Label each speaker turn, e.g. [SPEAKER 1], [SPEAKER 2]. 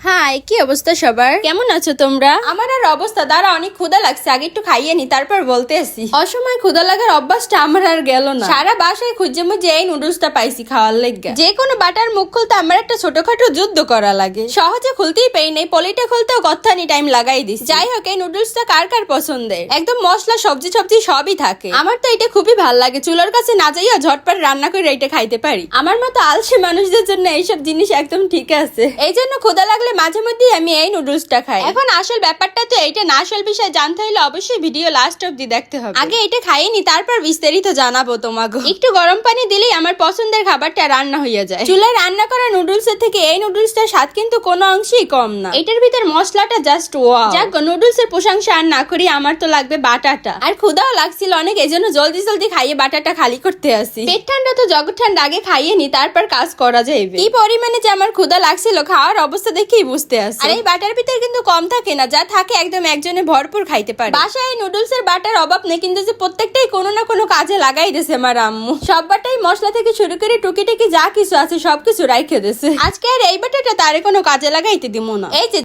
[SPEAKER 1] High কি অবস্থা সবার? কেমন আছো তোমরা? আমার আর অবস্থা দ্বারা অনেক ক্ষুধা লাগছে আগে একটু খাইয়ে নি তারপর বলতে আসি। অসময় ক্ষুধা লাগার অভ্যাসটা আমার আর গেল না। সারা বাসায় খুঁজে মুজে এই নুডলসটা পাইছি খাওয়ার লেগে। যে কোনো বাটার মুখ খুলতে আমার একটা ছোটখাটো যুদ্ধ করা লাগে। সহজে খুলতেই পেই নাই পলিটা খুলতেও কত্থানি টাইম লাগাই দিস যাই হোক এই নুডলসটা কার কার পছন্দের? একদম মশলা সবজি সবজি সবই থাকে। আমার তো এটা খুবই ভালো লাগে চুলার কাছে না যাইয়া ঝটপট রান্না করে এটা খাইতে পারি। আমার মতো আলসে মানুষদের জন্য এইসব জিনিস একদম ঠিক আছে। এই জন্য ক্ষুদা লাগলে মাঝে মধ্যে আমি এই নুডলসটা খাই। এখন আসল ব্যাপারটা তো এইটা না আসল বিষয় জানতে হলে অবশ্যই ভিডিও লাস্ট অব্দি দেখতে হবে। আগে এটা খাইনি তারপর বিস্তারিত জানাব তোমাকে একটু গরম পানি দিলেই আমার পছন্দের খাবারটা রান্না হইয়া যায়। চুলায় রান্না করা নুডলস এর থেকে এই নুডলসটার স্বাদ কিন্তু কোনো অংশেই কম না। এটার ভিতর মশলাটা জাস্ট ওয়া যাক নুডলস এর প্রশংসা আর না করি আমার তো লাগবে বাটাটা। আর ক্ষুদাও লাগছিল অনেক এজন্য জলদি জলদি খাইয়ে বাটাটা খালি করতে আসি। পেট ঠান্ডা তো জগৎ ঠান্ডা আগে খাইয়ে নি তারপর কাজ করা যাইবে। কি পরিমাণে যে আমার ক্ষুদা লাগছিল খাওয়ার অবস্থা দেখেই বুঝতে আসে। আর এই বাটার ভিতর কিন্তু কম থাকে না যা থাকে একদম একজনে ভরপুর খাইতে পারে। বাসায় এই নুডলস এর বাটার অভাব নেই কিন্তু যে প্রত্যেকটাই কোনো না কোনো কাজে লাগাই দিছে আমার আম্মু। সব বাটাই মশলা থেকে শুরু করে টুকি টুকি যা কিছু আছে সবকিছু রাইখে দিছে। আজকে আর এই বাটাটা তারে কোনো কাজে লাগাইতে দিব না। এই যে